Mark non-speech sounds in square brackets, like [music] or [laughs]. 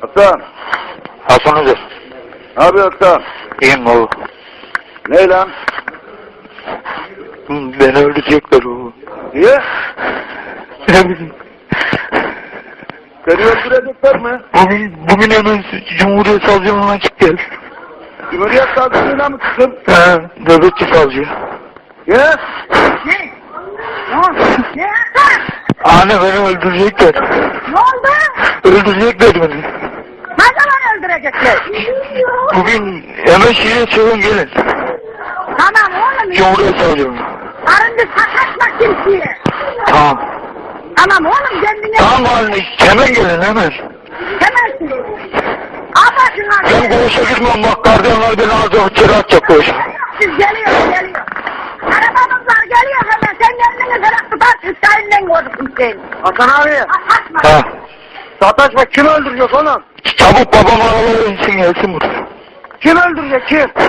Hasan. Hasan Hoca. Ne yapıyor Hasan? İyiyim baba. Ne lan? Beni öldürecekler baba. Niye? Ne [laughs] bileyim. Seni öldürecekler mi? Bugün, bugün hemen Cumhuriyet Savcılığına çık gel. Cumhuriyet savcılığına mı çıktın? He, nöbetçi savcı. Niye? Ne? Ne oldu? Ne yaptın? Anne beni öldürecekler. Ne oldu? Öldürecekler beni. Ne zaman öldürecekler? Bugün hemen şeye çıkın gelin. Tamam oğlum. Cumhuriyet Savcılığına. Arındı sataşma kimseye. Tamam. Tamam oğlum kendine. Tamam anne hemen gelin hemen. Hemen. Al başına. Ben koğuşa gitmem bak gardiyanlar beni alacak içeri atacak koğuşa. Siz geliyor geliyor. Arabamız var geliyor hemen. Sen kendini ferah tutarsın. Sayından korkun sen. Hasan abi. Ha. Sataşma kim öldürecek oğlum? Çabuk babam arabayla insin gelsin buraya. Kim öldürecek kim?